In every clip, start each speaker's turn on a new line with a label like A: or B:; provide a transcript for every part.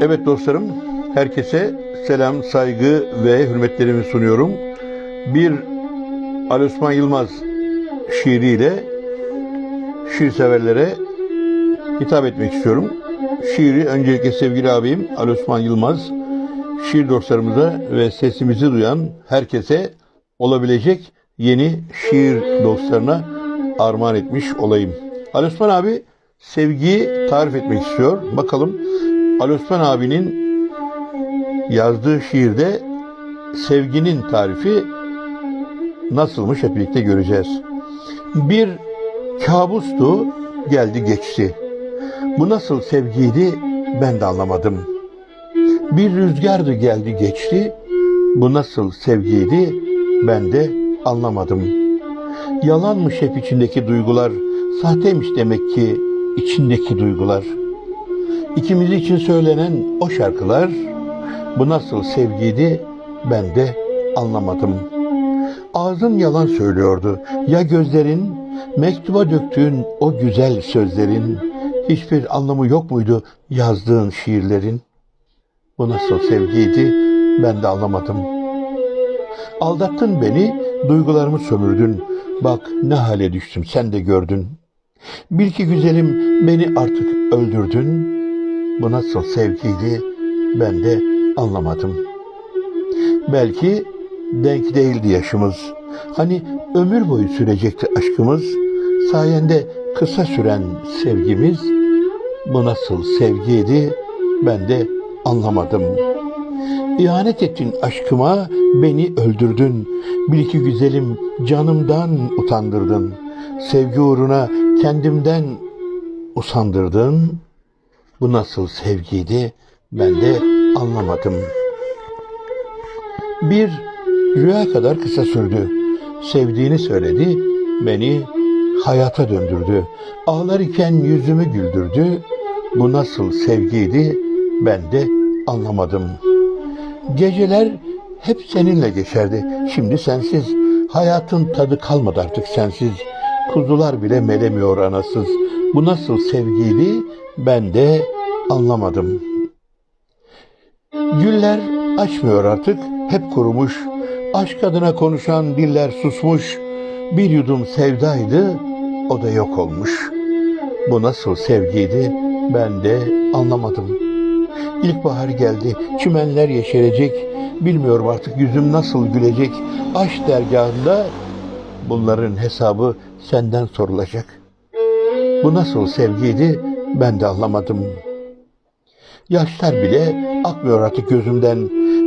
A: Evet dostlarım, herkese selam, saygı ve hürmetlerimi sunuyorum. Bir Ali Osman Yılmaz şiiriyle şiir severlere hitap etmek istiyorum. Şiiri öncelikle sevgili abim Ali Osman Yılmaz, şiir dostlarımıza ve sesimizi duyan herkese olabilecek yeni şiir dostlarına armağan etmiş olayım. Ali Osman abi sevgiyi tarif etmek istiyor. Bakalım Ali Osman abinin yazdığı şiirde sevginin tarifi nasılmış hep birlikte göreceğiz. Bir kabustu geldi geçti. Bu nasıl sevgiydi ben de anlamadım. Bir rüzgardı geldi geçti. Bu nasıl sevgiydi ben de anlamadım. Yalanmış hep içindeki duygular, sahteymiş demek ki içindeki duygular. İkimiz için söylenen o şarkılar, bu nasıl sevgiydi ben de anlamadım. Ağzın yalan söylüyordu. Ya gözlerin, mektuba döktüğün o güzel sözlerin, hiçbir anlamı yok muydu yazdığın şiirlerin? Bu nasıl sevgiydi ben de anlamadım. Aldattın beni, duygularımı sömürdün. Bak ne hale düştüm sen de gördün. Bil ki güzelim beni artık öldürdün. Bu nasıl sevgiydi ben de anlamadım. Belki denk değildi yaşımız. Hani ömür boyu sürecekti aşkımız. Sayende kısa süren sevgimiz. Bu nasıl sevgiydi ben de anlamadım. İhanet ettin aşkıma, beni öldürdün. Bil ki güzelim canımdan utandırdın. Sevgi uğruna kendimden usandırdın. Bu nasıl sevgiydi ben de anlamadım. Bir rüya kadar kısa sürdü. Sevdiğini söyledi, beni hayata döndürdü. Ağlar iken yüzümü güldürdü. Bu nasıl sevgiydi ben de anlamadım. Geceler hep seninle geçerdi. Şimdi sensiz. Hayatın tadı kalmadı artık sensiz. Kuzular bile melemiyor anasız. Bu nasıl sevgiydi ben de anlamadım. Güller açmıyor artık, hep kurumuş. Aşk adına konuşan diller susmuş. Bir yudum sevdaydı, o da yok olmuş. Bu nasıl sevgiydi ben de anlamadım. İlkbahar geldi, çimenler yeşerecek. Bilmiyorum artık yüzüm nasıl gülecek. Aşk dergahında bunların hesabı senden sorulacak. Bu nasıl sevgiydi ben de anlamadım. Yaşlar bile akmıyor artık gözümden.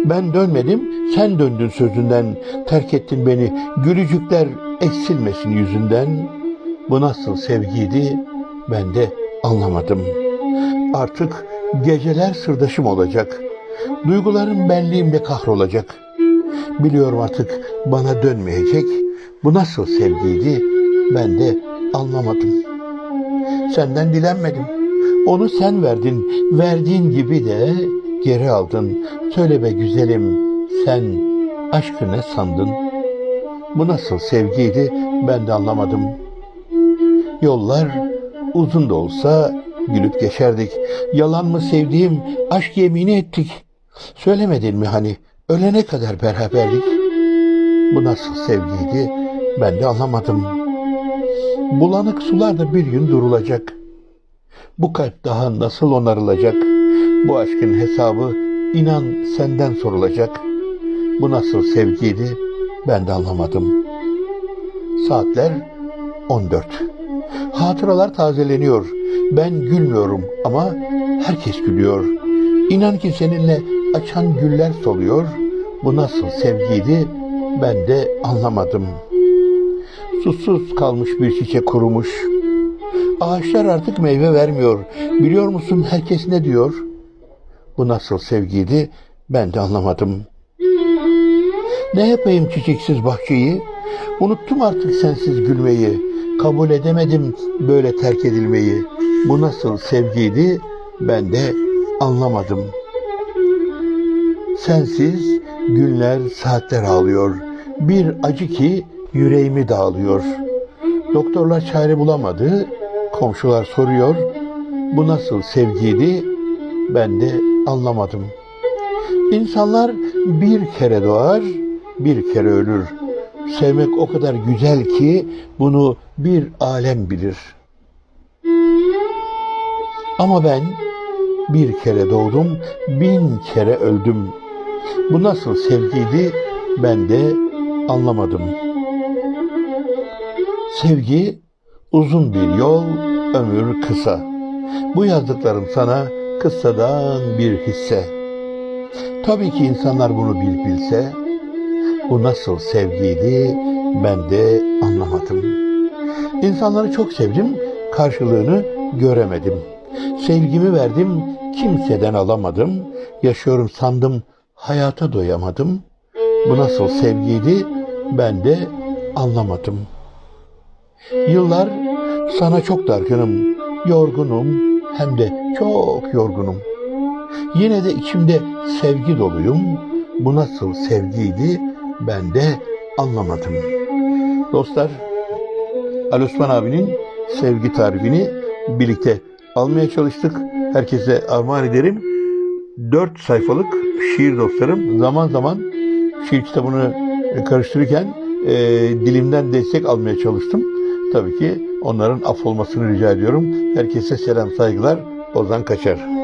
A: Ben dönmedim, sen döndün sözünden. Terk ettin beni, gülücükler eksilmesin yüzünden. Bu nasıl sevgiydi ben de anlamadım. Artık geceler sırdaşım olacak. Duygularım benliğimde kahrolacak. Biliyorum artık bana dönmeyecek. Bu nasıl sevgiydi ben de anlamadım. Senden dilenmedim. Onu sen verdin. Verdiğin gibi de geri aldın. Söyle be güzelim sen aşkı ne sandın? Bu nasıl sevgiydi ben de anlamadım. Yollar uzun da olsa gülüp geçerdik. Yalan mı sevdiğim aşk yemini ettik. Söylemedin mi hani ölene kadar beraberdik. Bu nasıl sevgiydi ben de anlamadım. Bulanık sular da bir gün durulacak. Bu kalp daha nasıl onarılacak? Bu aşkın hesabı inan senden sorulacak. Bu nasıl sevgiydi ben de anlamadım. Saatler 14. Hatıralar tazeleniyor. Ben gülmüyorum ama herkes gülüyor. İnan ki seninle açan güller soluyor. Bu nasıl sevgiydi ben de anlamadım. Susuz kalmış bir çiçek kurumuş. Ağaçlar artık meyve vermiyor. Biliyor musun herkes ne diyor? Bu nasıl sevgiydi ben de anlamadım. Ne yapayım çiçeksiz bahçeyi? Unuttum artık sensiz gülmeyi. Kabul edemedim böyle terk edilmeyi. Bu nasıl sevgiydi ben de anlamadım. Sensiz günler saatler ağlıyor. Bir acı ki yüreğimi dağılıyor. Doktorlar çare bulamadı. Komşular soruyor. Bu nasıl sevgiydi ben de anlamadım. İnsanlar bir kere doğar, bir kere ölür. Sevmek o kadar güzel ki bunu bir alem bilir. Ama ben bir kere doğdum, bin kere öldüm. Bu nasıl sevgiydi ben de anlamadım. Sevgi uzun bir yol, ömür kısa. Bu yazdıklarım sana kıssadan bir hisse. Tabii ki insanlar bunu bir bilse, bu nasıl sevgiydi ben de anlamadım. İnsanları çok sevdim, karşılığını göremedim. Sevgimi verdim, kimseden alamadım. Yaşıyorum sandım, hayata doyamadım. Bu nasıl sevgiydi ben de anlamadım. Yıllar sana çok dargınım, yorgunum, hem de çok yorgunum. Yine de içimde sevgi doluyum. Bu nasıl sevgiydi ben de anlamadım. Dostlar, Ali Osman abinin sevgi tarifini birlikte almaya çalıştık. Herkese armağan ederim. Dört sayfalık şiir dostlarım. Zaman zaman şiir kitabını karıştırırken e, dilimden destek almaya çalıştım. Tabii ki onların affolmasını rica ediyorum. Herkese selam saygılar. Ozan Kaçar.